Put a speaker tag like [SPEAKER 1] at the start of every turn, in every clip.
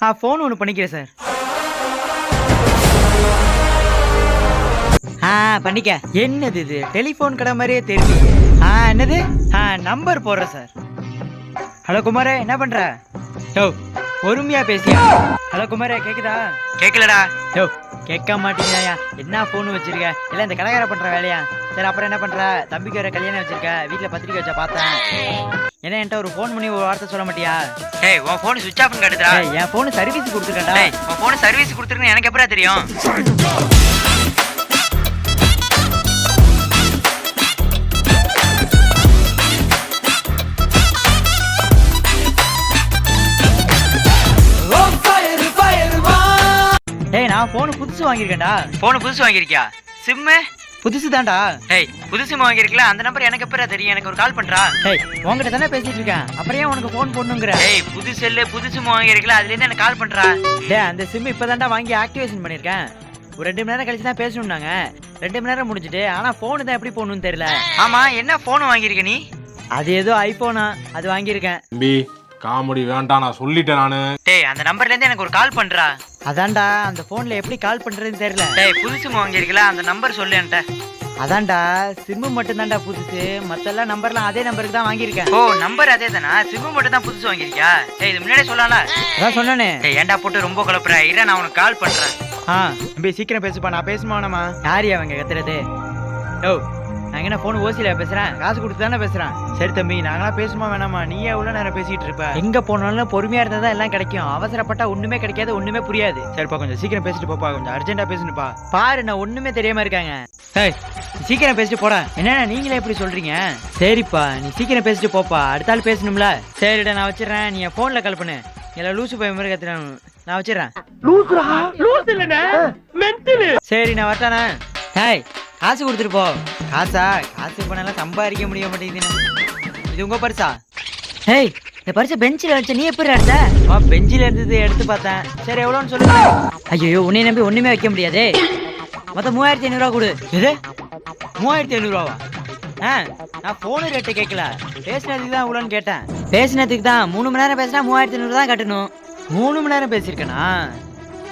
[SPEAKER 1] ஆ phone ஒன்று பண்ணிக்கிறேன் sir ஆ பண்ணிக்க. என்னது இது? டெலிஃபோன் கடை மாதிரியே தெரியல ஆ என்னது? ஆ நம்பர் போடுறேன் சார் ஹலோ குமாரே என்ன பண்ற? யோ பொறுமையா பேசியா? ஹலோ குமாரே கேக்குதா? கேட்கலடா யோ கேட்க மாட்டீங்கயா என்ன ஃபோன் வச்சிருக்க? இல்ல இந்த கடைக்கார பண்ற வேலையா? சரி அப்புறம் என்ன பண்ற? தம்பிக்கு வேற கல்யாணம் வச்சிருக்க. வீட்ல பத்திரிக்கை வச்சா பார்த்தேன். என்ன என்கிட்ட ஒரு ஃபோன் பண்ணி ஒரு வார்த்தை சொல்ல மாட்டியா?
[SPEAKER 2] ஏய் உன் ஃபோன் சுவிட்ச் ஆஃப் கட்டுதா
[SPEAKER 1] என் ஃபோன் சர்வீஸ் கொடுத்துருக்கேன்டா
[SPEAKER 2] உன் ஃபோன் சர்வீஸ் கொடுத்துருக்கேன்னு எனக்கு எப்படா தெரியும்?
[SPEAKER 1] டேய் நான் ஃபோன் புதுசு வாங்கியிருக்கேன்டா.
[SPEAKER 2] ஃபோன் புதுசு வாங்கியிருக்கியா? சிம்மு
[SPEAKER 1] புதுசு தான்டா
[SPEAKER 2] டேய் புது சிம் வாங்கியிருக்கல அந்த நம்பர் எனக்கு எப்படா தெரியும்? எனக்கு ஒரு கால் பண்றா?
[SPEAKER 1] டேய் உன்கிட்ட தானே பேசிட்டு இருக்கேன். அப்புறம் ஏன் உனக்கு ஃபோன் பண்ணுங்கிற.
[SPEAKER 2] டேய் புது செல்லு புது சிம் வாங்கியிருக்கல அதுல இருந்து எனக்கு கால் பண்றா?
[SPEAKER 1] டேய் அந்த சிம் இப்போதான்டா வாங்கி ஆக்டிவேஷன் பண்ணியிருக்கேன். ஒரு ரெண்டு மணி நேரம் கழிச்சு தான் பேசணும்னாங்க. ரெண்டு மணி நேரம் முடிஞ்சுட்டு ஆனா ஃபோனு தான் எப்படி போகணும்னு தெரியல.
[SPEAKER 2] ஆமா என்ன ஃபோன் வாங்கியிருக்க நீ?
[SPEAKER 1] அது ஏதோ ஐபோனா அது வாங்கியிருக்கேன்.
[SPEAKER 3] தம்பி காமெடி வேண்டாம் நான் சொல்லிட்டேன் நானு.
[SPEAKER 2] டேய் அந்த நம்பர்ல இருந்து எனக்கு ஒரு கால் பண்றா.
[SPEAKER 1] அதான்டா அந்த ஃபோன்ல எப்படி கால் பண்றதுன்னு தெரியல.
[SPEAKER 2] டேய் புது சிம் வாங்கியிருக்கல அந்த நம்பர் சொல்லு என்கிட்ட.
[SPEAKER 1] அதான்டா சிம்மு மட்டும் தான்டா புதுசு. மத்தெல்லாம் நம்பர்லாம் அதே நம்பருக்கு தான் வாங்கியிருக்கேன்.
[SPEAKER 2] ஓ நம்பர் அதே தானா? சிம் மட்டும் தான் புதுசு வாங்கியிருக்கியா? டேய் இது முன்னாடியே சொல்லலாம்ல.
[SPEAKER 1] அதான் சொன்னானே.
[SPEAKER 2] டேய் ஏன்டா போட்டு ரொம்ப குழப்புற? இரு நான் உனக்கு கால் பண்றேன்.
[SPEAKER 1] ஆ தம்பி சீக்கிரம் பேசுப்பா நான் பேசுமா வேணாமா? யார் அவங்க கத்துறது ஓ நான் என்ன ஃபோன் ஓசியில பேசுறேன். காசு கொடுத்து தானே பேசுறேன். சரி தம்பி நாங்களாம் பேசுமா வேணாமா? நீ எவ்வளவு நேரம் பேசிட்டு இருப்ப? எங்க போனாலும் பொறுமையா இருந்தா தான் எல்லாம் கிடைக்கும். அவசரப்பட்டா ஒண்ணுமே கிடைக்காது ஒண்ணுமே புரியாது. சரிப்பா கொஞ்சம் சீக்கிரம் பேசிட்டு போப்பா. கொஞ்சம் அர்ஜென்ட்டா பேசணுப்பா பாரு நான் ஒண்ணுமே தெரியாம இருக்காங்க. நீ சீக்கிரம் பேசிட்டு போடா. என்னண்ணா நீங்களே எப்படி சொல்றீங்க? சரிப்பா நீ சீக்கிரம் பேசிட்டு போப்பா. அடுத்த ஆள் பேசணும்ல. சரிடா நான் வச்சிடுறேன். நீ என் போன்ல கால் பண்ணு. எல்லாம் லூசு பையன் மாதிரி கத்துறான். நான் வச்சிடுறேன். சரி நான் வரட்டானே ஹேய் காசு கொடுத்துட்டு போ. காசா? காசு பண்ணலாம் சம்பாதிக்க முடிய மாட்டேங்குது இது உங்க பரிசா? ஹேய் இந்த பரிசை பெஞ்சில் வச்ச நீ எப்படி எடுத்த? வா பெஞ்சில் இருந்தது எடுத்து பார்த்தேன். சரி எவ்வளோன்னு சொல்லுங்க ஐயோ உன்னை நம்பி ஒண்ணுமே வைக்க முடியாதே. மொத்தம் மூவாயிரத்தி ஐநூறுரூவா கொடு. எது? மூவாயிரத்தி ஐநூறுரூவாவா ஆ நான் ஃபோனு ரேட்டு கேட்கல பேசினதுக்கு தான் இவ்வளோன்னு கேட்டேன். பேசினதுக்கு தான் மூணு மணி நேரம் பேசினா மூவாயிரத்தி ஐநூறு தான் கட்டணும். மூணு மணி நேரம் பேசியிருக்கேனா?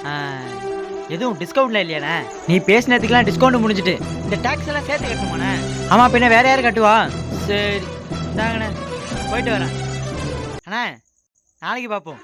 [SPEAKER 1] ஆ, எதுவும் டிஸ்கவுண்ட்ல இல்லையாண்ணே? நீ பேசினதுக்கெல்லாம் டிஸ்கவுண்ட் முடிஞ்சிட்டு இந்த டாக்ஸ் எல்லாம் சேர்த்து கட்டணுமாண்ணே? ஆமா பின்ன வேற யார் கட்டுவா? சரி தாங்கண்ணே போயிட்டு வரேன். அண்ணா நாளைக்கு பார்ப்போம்